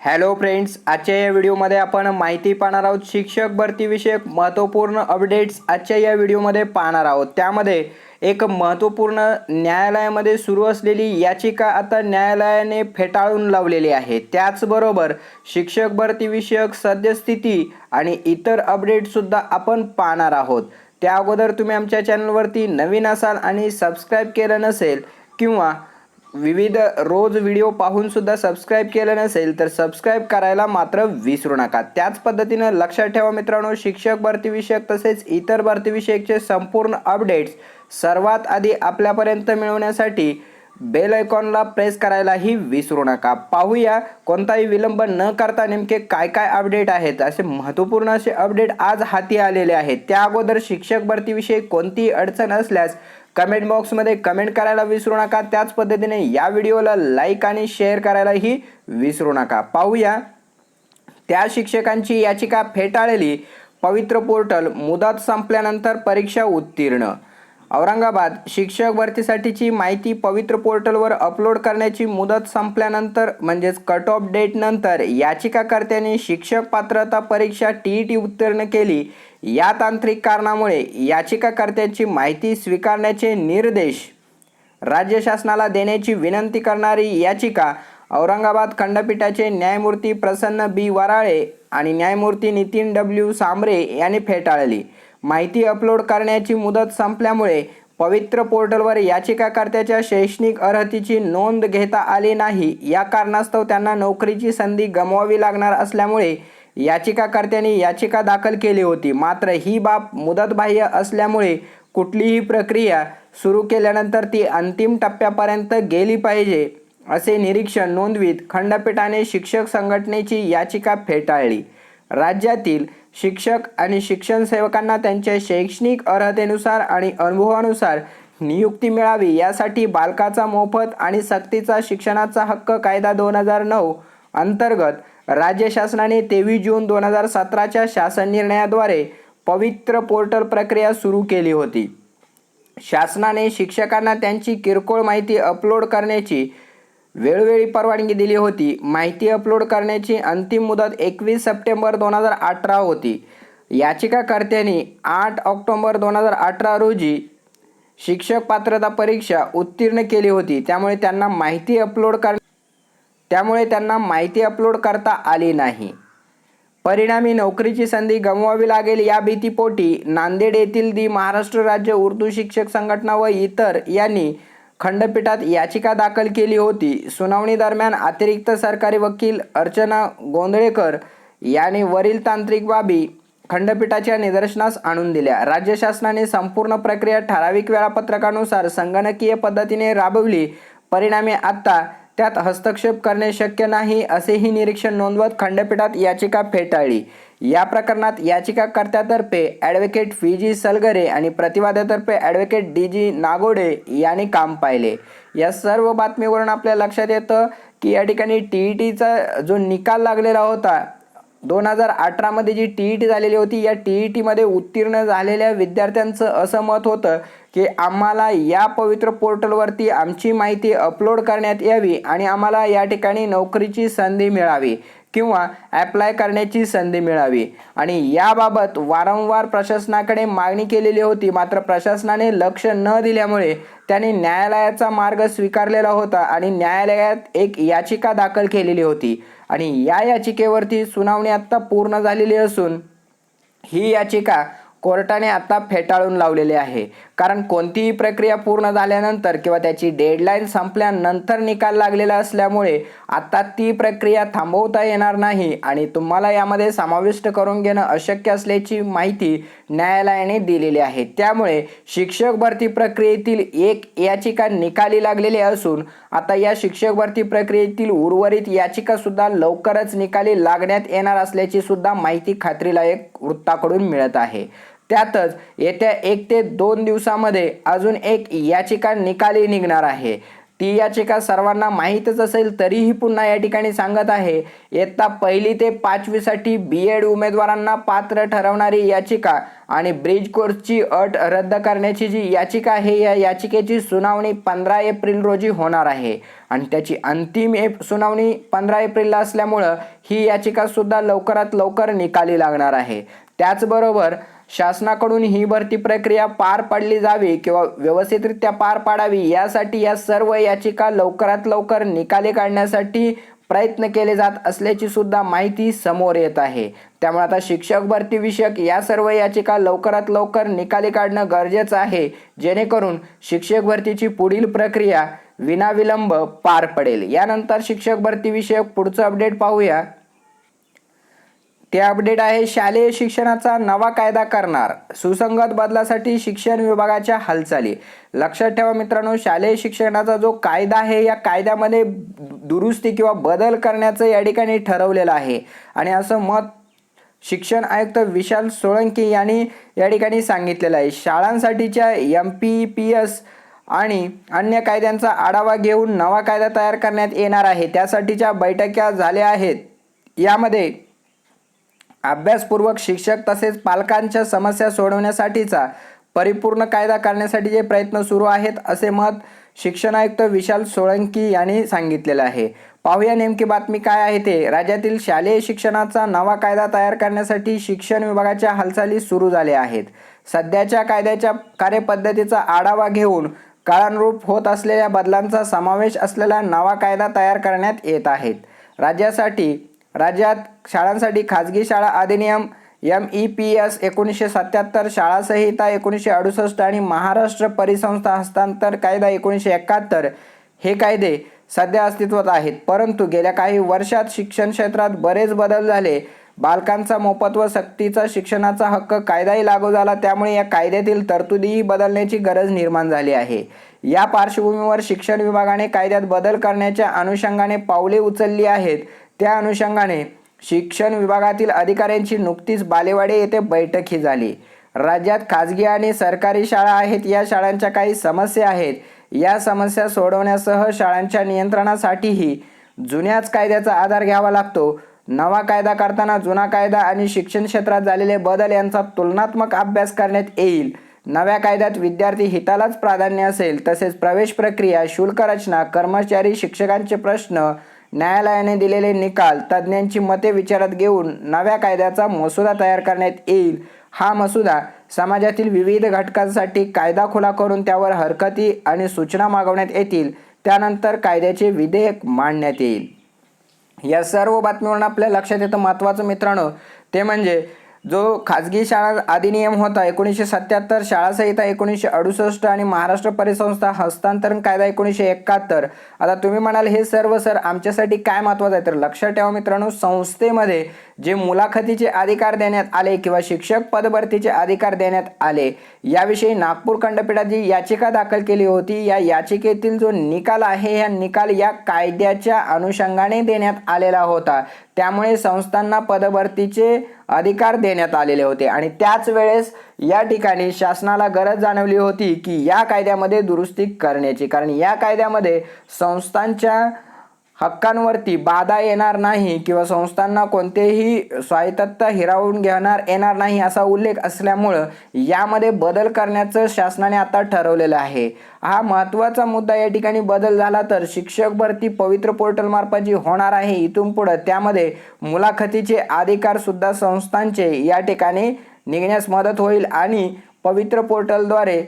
Hello friends आजच्या या व्हिडिओमध्ये आपण माहिती पाहणार आहोत शिक्षक भरतीविषयक महत्त्वपूर्ण अपडेट्स आजच्या या व्हिडिओमध्ये पाहणार आहोत. त्यामध्ये एक महत्त्वपूर्ण न्यायालयामध्ये सुरू असलेली याचिका आता न्यायालयाने फेटाळून लावलेली आहे. त्याचबरोबर शिक्षक भरतीविषयक सद्यस्थिती आणि इतर अपडेटसुद्धा आपण पाहणार आहोत. त्या अगोदर तुम्ही आमच्या चॅनलवरती नवीन असाल आणि सबस्क्राईब केलं नसेल किंवा विविध रोज व्हिडिओ पाहून सुद्धा सबस्क्राईब केलं नसेल तर सबस्क्राईब करायला मात्र विसरू नका. त्याच पद्धतीनं लक्षात ठेवा मित्रांनो शिक्षक भरतीविषयक तसेच इतर भरतीविषयकचे संपूर्ण अपडेट्स सर्वात आधी आपल्यापर्यंत मिळवण्यासाठी बेल आयकॉनला प्रेस करायलाही विसरू नका. पाहूया कोणताही विलंब न करता नेमके काय काय अपडेट आहेत. असे महत्त्वपूर्ण असे अपडेट आज हाती आलेले आहेत. त्या अगोदर शिक्षक भरतीविषयी कोणतीही अडचण असल्यास कमेंट बॉक्समध्ये कमेंट करायला विसरू नका. त्याच पद्धतीने या व्हिडिओला लाईक आणि शेअर करायलाही विसरू नका. पाहूया. त्या शिक्षकांची याचिका फेटाळली. पवित्र पोर्टल मुदत संपल्यानंतर परीक्षा उत्तीर्ण. औरंगाबाद शिक्षक भरतीसाठीची माहिती पवित्र पोर्टलवर अपलोड करण्याची मुदत संपल्यानंतर म्हणजेच कट ऑफ डेट नंतर शिक्षक पात्रता परीक्षा टी ई टी उत्तीर्ण केली. या तांत्रिक कारणामुळे याचिकाकर्त्यांची माहिती स्वीकारण्याचे निर्देश राज्य शासनाला देण्याची विनंती करणारी याचिका औरंगाबाद खंडपीठाचे न्यायमूर्ती प्रसन्न बी वराळे आणि न्यायमूर्ती नितीन डब्ल्यू सांबरे यांनी फेटाळली. माहिती अपलोड करण्याची मुदत संपल्यामुळे पवित्र पोर्टलवर याचिकाकर्त्याच्या शैक्षणिक अर्हतीची नोंद घेता आली नाही. या कारणास्तव त्यांना नोकरीची संधी गमवावी लागणार असल्यामुळे याचिकाकर्त्यांनी याचिका दाखल केली होती. मात्र ही बाब मुदतबाह्य असल्यामुळे कुठलीही प्रक्रिया सुरू केल्यानंतर ती अंतिम टप्प्यापर्यंत गेली पाहिजे असे निरीक्षण नोंदवीत खंडपीठाने शिक्षक संघटनेची याचिका फेटाळली. राज्यातील शिक्षक आणि शिक्षण सेवकांना त्यांच्या शैक्षणिक अर्हतेनुसार आणि अनुभवानुसार नियुक्ती मिळावी यासाठी बालकाचा मोफत आणि सक्तीचा शिक्षणाचा हक्क कायदा दोन हजार नऊ अंतर्गत राज्य शासनाने तेवीस जून दोन हजार सतराच्या शासन निर्णयाद्वारे पवित्र पोर्टल प्रक्रिया सुरू केली होती. शासनाने शिक्षकांना त्यांची किरकोळ माहिती अपलोड करण्याची वेळोवेळी परवानगी दिली होती. माहिती अपलोड करण्याची अंतिम मुदत एकवीस सप्टेंबर दोन हजार अठरा होती. याचिकाकर्त्यांनी आठ ऑक्टोबर दोन हजार अठरा रोजी शिक्षक पात्रता परीक्षा उत्तीर्ण केली होती. त्यामुळे त्यांना माहिती अपलोड कर त्यामुळे त्यांना माहिती अपलोड करता आली नाही. परिणामी नोकरीची संधी गमवावी लागेल या भीतीपोटी नांदेड येथील दी महाराष्ट्र राज्य उर्दू शिक्षक संघटना व इतर यांनी खंडपीठात याचिका दाखल केली होती. सुनावणी दरम्यान अतिरिक्त सरकारी वकील अर्चना गोंधळेकर यांनी वरील तांत्रिक बाबी खंडपीठाच्या निदर्शनास आणून दिल्या. राज्य शासनाने संपूर्ण प्रक्रिया ठराविक वेळापत्रकानुसार संगणकीय पद्धतीने राबवली. परिणामी आत्ता त्यात हस्तक्षेप करणे शक्य नाही असेही निरीक्षण नोंदवत खंडपीठात याचिका फेटाळली. या प्रकरणात याचिकाकर्त्यातर्फे ॲडव्होकेट व्ही जी सलगरे आणि प्रतिवाद्यातर्फे ॲडव्होकेट डी जी नागोडे यांनी काम पाहिले. या सर्व बातमीवरून आपल्या लक्षात येतं की या ठिकाणी टी ई टीचा जो निकाल लागलेला होता दोन हजार अठरामध्ये जी टी ई टी झालेली होती या टी ई टीमध्ये उत्तीर्ण झालेल्या विद्यार्थ्यांचं असं मत होतं की आम्हाला या पवित्र पोर्टलवरती आमची माहिती अपलोड करण्यात यावी आणि आम्हाला या ठिकाणी नोकरीची संधी मिळावी. किंवा ॲप्लाय करण्याची संधी मिळावी. आणि याबाबत वारंवार प्रशासनाकडे मागणी केलेली होती. मात्र प्रशासनाने लक्ष न दिल्यामुळे त्यांनी न्यायालयाचा मार्ग स्वीकारलेला होता आणि न्यायालयात एक याचिका दाखल केलेली होती. आणि या याचिकेवरती सुनावणी आत्ता पूर्ण झालेली असून ही याचिका कोर्टाने आता फेटाळून लावलेले आहे. कारण कोणतीही प्रक्रिया पूर्ण झाल्यानंतर किंवा त्याची डेडलाईन संपल्यानंतर निकाल लागलेला असल्यामुळे आता ती प्रक्रिया थांबवता येणार नाही आणि तुम्हाला यामध्ये समाविष्ट करून घेणं अशक्य असल्याची माहिती न्यायालयाने दिलेली आहे. त्यामुळे शिक्षक भरती प्रक्रियेतील एक याचिका निकाली लागलेली असून आता या शिक्षक भरती प्रक्रियेतील उर्वरित याचिका सुद्धा लवकरच निकाली लागण्यात येणार असल्याची सुद्धा माहिती खात्रीलायक वृत्ताकडून मिळत आहे. त्यातच येत्या एक ते दोन दिवसामध्ये अजून एक याचिका निकाली निघणार आहे. ती याचिका सर्वांना माहीतच असेल तरीही पुन्हा या ठिकाणी सांगत आहे इयत्ता पहिली ते पाचवीसाठी बी एड उमेदवारांना पात्र ठरवणारी याचिका आणि ब्रिज कोर्सची अट रद्द करण्याची जी याचिका आहे या याचिकेची सुनावणी पंधरा एप्रिल रोजी होणार आहे. आणि त्याची अंतिम एप सुनावणी पंधरा एप्रिलला असल्यामुळं ही याचिकासुद्धा लवकरात लवकर निकाली लागणार आहे. त्याचबरोबर शासनाकडून ही भरती प्रक्रिया पार पाडली जावी किंवा व्यवस्थितरित्या पार पाडावी यासाठी या सर्व याचिका लवकरात लवकर निकाली काढण्यासाठी प्रयत्न केले जात असल्याची सुद्धा माहिती समोर येत आहे. त्यामुळे आता शिक्षक भरती विषयक या सर्व याचिका लवकरात लवकर निकाली काढणं गरजेचं आहे जेणेकरून शिक्षक भरतीची पुढील प्रक्रिया विनाविलंब पार पडेल. यानंतर शिक्षक भरती विषयक पुढचं अपडेट पाहूया. ते अपडेट आहे शालेय शिक्षणाचा नवा कायदा करणार. सुसंगत बदलासाठी शिक्षण विभागाच्या हालचाली. लक्षात ठेवा मित्रांनो शालेय शिक्षणाचा जो कायदा आहे या कायद्यामध्ये दुरुस्ती किंवा बदल करण्याचं या ठिकाणी ठरवलेलं आहे. आणि असं मत शिक्षण आयुक्त विशाल सोळंकी यांनी या ठिकाणी सांगितलेलं आहे. शाळांसाठीच्या एम पी पी एस आणि अन्य कायद्यांचा आढावा घेऊन नवा कायदा तयार करण्यात येणार आहे. त्यासाठीच्या बैठका झाल्या आहेत. यामध्ये अभ्यासपूर्वक शिक्षक तसेच पालकांच्या समस्या सोडवण्यासाठीचा परिपूर्ण कायदा करण्यासाठीचे प्रयत्न सुरू आहेत असे मत शिक्षण आयुक्त विशाल सोळंकी यांनी सांगितलेलं आहे. पाहूया नेमकी बातमी काय आहे ते. राज्यातील शालेय शिक्षणाचा नवा कायदा तयार करण्यासाठी शिक्षण विभागाच्या हालचाली सुरू झाल्या आहेत. सध्याच्या कायद्याच्या कार्यपद्धतीचा आढावा घेऊन काळानुरूप होत असलेल्या बदलांचा समावेश असलेला नवा कायदा तयार करण्यात येत आहेत राज्यासाठी राज्यात शाळांसाठी खाजगी शाळा अधिनियम एम ई पी एस एकोणीसशे सत्याहत्तर शाळा संहिता एकोणीसशे अडुसष्ट आणि महाराष्ट्र परिसंस्था हस्तांतर कायदा एकोणीसशे एकाहत्तर हे कायदे सध्या अस्तित्वात आहेत. परंतु गेल्या काही वर्षात शिक्षण क्षेत्रात बरेच बदल झाले. बालकांचा मोफत व सक्तीचा शिक्षणाचा हक्क कायदाही लागू झाला. त्यामुळे या कायद्यातील तरतुदीही बदलण्याची गरज निर्माण झाली आहे. या पार्श्वभूमीवर शिक्षण विभागाने कायद्यात बदल करण्याच्या अनुषंगाने पावले उचलली आहेत. त्या अनुषंगाने शिक्षण विभागातील अधिकाऱ्यांची नुकतीच बालेवाडी येथे बैठकही झाली. राज्यात खाजगी आणि सरकारी शाळा आहेत या शाळांच्या काही समस्या आहेत. या समस्या सोडवण्यासह शाळांच्या नियंत्रणासाठीही जुन्याच कायद्याचा आधार घ्यावा लागतो. नवा कायदा करताना जुना कायदा आणि शिक्षण क्षेत्रात झालेले बदल यांचा तुलनात्मक अभ्यास करण्यात येईल. नव्या कायद्यात विद्यार्थी हितालाच प्राधान्य असेल तसेच प्रवेश प्रक्रिया शुल्क रचना कर्मचारी शिक्षकांचे प्रश्न न्यायालयाने दिलेले निकाल तज्ज्ञांची मते विचारात घेऊन नव्या कायद्याचा मसुदा तयार करण्यात येईल. हा मसुदा समाजातील विविध घटकांसाठी कायदा खुला करून त्यावर हरकती आणि सूचना मागवण्यात येतील. त्यानंतर कायद्याचे विधेयक मांडण्यात येईल. या सर्व बातमीवरून आपल्या लक्षात येतं महत्त्वाचं मित्रांनो ते म्हणजे जो खाजगी शाळा अधिनियम होता एकोणीसशे सत्याहत्तर शाळा संहिता एकोणीसशे अडुसष्ट आणि महाराष्ट्र परिसंस्था हस्तांतरण कायदा एकोणीसशे एकाहत्तर. आता तुम्ही म्हणाल हे सर्व सर आमच्यासाठी काय महत्त्वाचं आहे? तर लक्षात ठेवा मित्रांनो संस्थेमध्ये जे मुलाखतीचे अधिकार देण्यात आले किंवा शिक्षक पदभरतीचे अधिकार देण्यात आले याविषयी नागपूर खंडपीठात जी याचिका दाखल केली होती. या याचिकेतील जो निकाल आहे हा निकाल या कायद्याच्या अनुषंगाने देण्यात आलेला होता. त्यामुळे संस्थांना पदभरतीचे अधिकार देण्यात आलेले होते. आणि त्याच वेळेस या ठिकाणी शासनाला गरज जाणवली होती की या कायद्यामध्ये दुरुस्ती करण्याची. कारण या कायद्यामध्ये संस्थांच्या हक्कांवरती बाधा येणार नाही किंवा संस्थांना कोणतेही स्वायत्तता हिरावून घेणार येणार नाही असा उल्लेख असल्यामुळं यामध्ये बदल करण्याचं शासनाने आता ठरवलेलं आहे. हा महत्त्वाचा मुद्दा या ठिकाणी बदल झाला तर शिक्षक भरती पवित्र पोर्टलमार्फत जी होणार आहे. इथून पुढं त्यामध्ये मुलाखतीचे अधिकार सुद्धा संस्थांचे या ठिकाणी निघण्यास मदत होईल आणि पवित्र पोर्टलद्वारे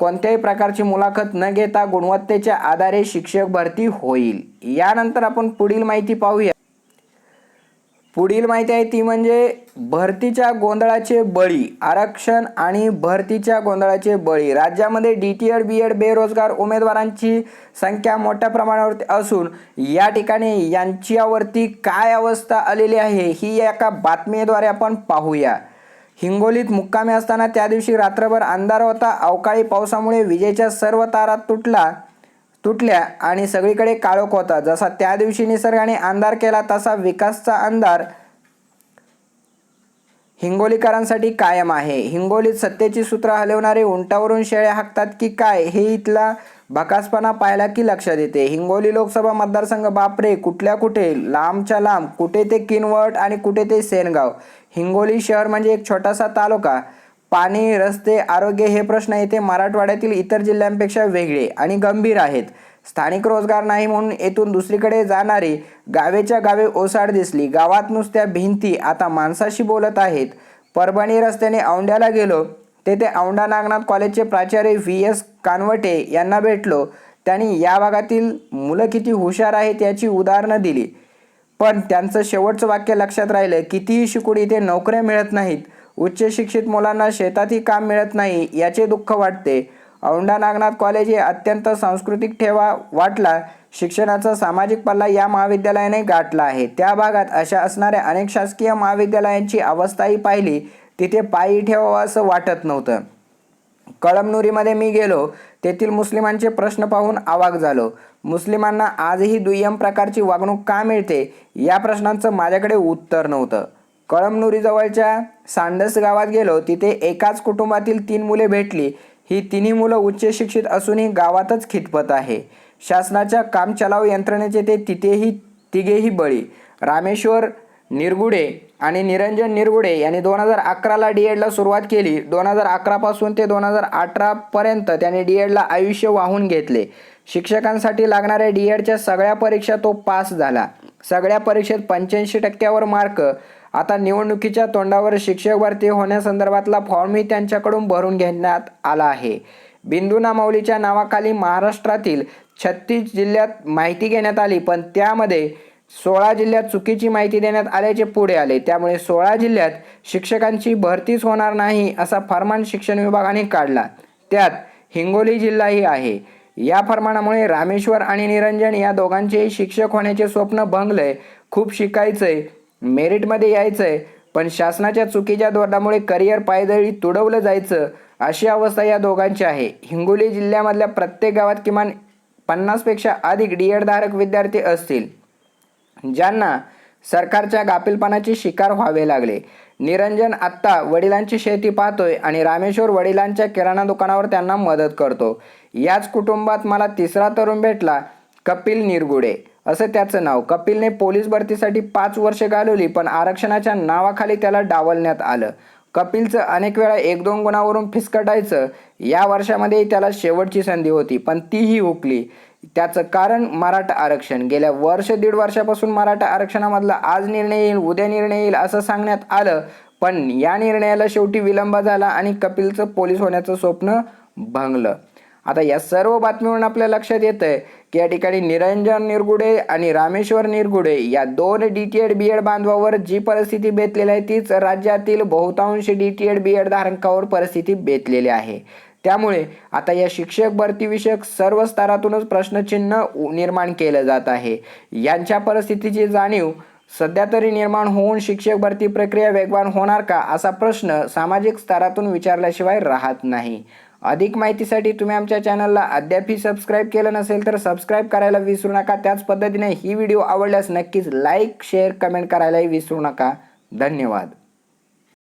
कोणत्याही प्रकारची मुलाखत न घेता गुणवत्तेच्या आधारे शिक्षक भरती होईल. यानंतर आपण पुढील माहिती पाहूया. पुढील माहिती आहे ती म्हणजे भरतीच्या गोंधळाचे बळी आरक्षण आणि भरतीच्या गोंधळाचे बळी. राज्यामध्ये D T Ed B Ed बेरोजगार उमेदवारांची संख्या मोठ्या प्रमाणावरती असून या ठिकाणी यांच्यावरती काय अवस्था आलेली आहे ही एका बातमीद्वारे आपण पाहूया. हिंगोलीत मुक्कामी असताना त्या दिवशी रात्रभर अंधार होता. अवकाळी पावसामुळे विजेच्या सर्व तारा तुटला तुटल्या आणि सगळीकडे काळोख होता. जसा त्या दिवशी निसर्गाने अंधार केला तसा विकासचा अंधार हिंगोलीकरांसाठी कायम आहे. हिंगोलीत सत्तेची सूत्र हलवणारे उंटावरून शेळ्या हाकतात की काय हे इथला भकासपणा पाहिला की लक्षात येते? हिंगोली लोकसभा मतदारसंघ बापरे कुठल्या कुठे? लांबच्या लांब कुठे ते किनवट आणि कुठे ते सेनगाव? हिंगोली शहर म्हणजे एक छोटासा तालुका. पाणी रस्ते आरोग्य हे प्रश्न येथे मराठवाड्यातील इतर जिल्ह्यांपेक्षा वेगळे आणि गंभीर आहेत. स्थानिक रोजगार नाही म्हणून येथून दुसरीकडे जाणारी गावेच्या गावे ओसाड दिसली. गावात नुसत्या भिंती आता माणसाशी बोलत आहेत. परभणी रस्त्याने औंड्याला गेलो. तेथे औंढा नागनाथ कॉलेजचे प्राचार्य व्ही. एस. कानवटे यांना भेटलो. त्यांनी या भागातील मुलं किती हुशार आहेत याची उदाहरणं दिली. पण त्यांचं शेवटचं वाक्य लक्षात राहिलं कितीही शिकून इथे नोकऱ्या मिळत नाहीत उच्च शिक्षित मुलांना शेतातही काम मिळत नाही याचे दुःख वाटते. औंढा नागनाथ कॉलेज हे अत्यंत सांस्कृतिक ठेवा वाटला शिक्षणाचा सामाजिक पल्ला या महाविद्यालयाने गाठला आहे. त्या भागात अशा असणाऱ्या अनेक शासकीय महाविद्यालयांची अवस्थाही पाहिली तिथे पायी ठेवावं असं वाटत नव्हतं. कळमनुरीमध्ये मी गेलो तेथील मुस्लिमांचे प्रश्न पाहून आवाक झालो. मुस्लिमांना आजही दुय्यम प्रकारची वागणूक का मिळते? या प्रश्नांचं माझ्याकडे उत्तर नव्हतं. कळमनुरीजवळच्या सांडस गावात गेलो तिथे एकाच कुटुंबातील तीन मुले भेटली. ही तिन्ही मुलं उच्च शिक्षित असूनही गावातच खितपत आहे. शासनाच्या कामचलाव यंत्रणेचे ते तिथेही तिघेही बळी. रामेश्वर निरगुडे आणि निरंजन निरगुडे यांनी दोन हजार अकराला डी एडला सुरुवात केली. दोन हजार अकरापासून ते दोन हजार अठरापर्यंत त्यांनी डी एडला आयुष्य वाहून घेतले. शिक्षकांसाठी लागणाऱ्या डी एडच्या सगळ्या परीक्षा तो पास झाला. सगळ्या परीक्षेत पंच्याऐंशी टक्क्यावर मार्क. आता निवडणुकीच्या तोंडावर शिक्षक भरती होण्यासंदर्भातला फॉर्मही त्यांच्याकडून भरून घेण्यात आला आहे. बिंदू नामावलीच्या नावाखाली महाराष्ट्रातील छत्तीस जिल्ह्यात माहिती घेण्यात आली पण त्यामध्ये सोळा जिल्ह्यात चुकीची माहिती देण्यात आल्याचे पुढे आले. त्यामुळे सोळा जिल्ह्यात शिक्षकांची भरतीच होणार नाही असा फरमान शिक्षण विभागाने काढला. त्यात हिंगोली जिल्हाही आहे. या फरमानामुळे रामेश्वर आणि निरंजन या दोघांचेही शिक्षक होण्याचे स्वप्न भंगलंय खूप शिकायचंय मेरिटमध्ये यायचंय पण शासनाच्या चुकीच्या धोरणामुळे करिअर पायदळी तुडवलं जायचं अशी अवस्था या दोघांची आहे. हिंगोली जिल्ह्यामधल्या प्रत्येक गावात किमान पन्नासपेक्षा अधिक डी धारक विद्यार्थी असतील ज्यांना सरकारच्या गाफिलपणाची शिकार व्हावे लागले. निरंजन आत्ता वडिलांची शेती पाहतोय आणि रामेश्वर वडिलांच्या किराणा दुकानावर त्यांना मदत करतो. याच कुटुंबात मला तिसरा तरुण भेटला कपिल निरगुडे. असं त्याचं नाव. कपिलने पोलीस भरतीसाठी पाच वर्ष घालवली पण आरक्षणाच्या नावाखाली त्याला डावलण्यात आलं. कपिलचं अनेक वेळा एक दोन गुणावरून फिसकटायचं या वर्षामध्येही त्याला शेवटची संधी होती पण तीही हुकली. त्याचं कारण मराठा आरक्षण. गेल्या वर्ष दीड वर्षापासून मराठा आरक्षणामधला आज निर्णय येईल उद्या निर्णय येईल असं सांगण्यात आलं. पण या निर्णयाला शेवटी विलंब झाला आणि कपिलचं पोलीस होण्याचं स्वप्न भंगलं. आता या सर्व बातमीवरून आपल्या लक्षात येतंय की या ठिकाणी निरंजन निरगुडे आणि रामेश्वर निरगुडे या दोन D T Ed B Ed बांधवावर जी परिस्थिती बेतलेली आहे तीच राज्यातील बहुतांश D T Ed B Ed धारकावर परिस्थिती बेतलेली आहे. त्यामुळे आता या शिक्षक भरतीविषयक सर्व स्तरातूनच प्रश्नचिन्ह उ- निर्माण केलं जात आहे. यांच्या परिस्थितीची जाणीव सध्या तरी निर्माण होऊन शिक्षक भरती प्रक्रिया वेगवान होणार का असा प्रश्न सामाजिक स्तरातून विचारल्याशिवाय राहत नाही. अधिक माहितीसाठी तुम्ही आमच्या चॅनलला अद्यापही सबस्क्राईब केलं नसेल तर सबस्क्राईब करायला विसरू नका. त्याच पद्धतीने ही व्हिडिओ आवडल्यास नक्कीच लाईक शेअर कमेंट करायलाही विसरू नका. धन्यवाद.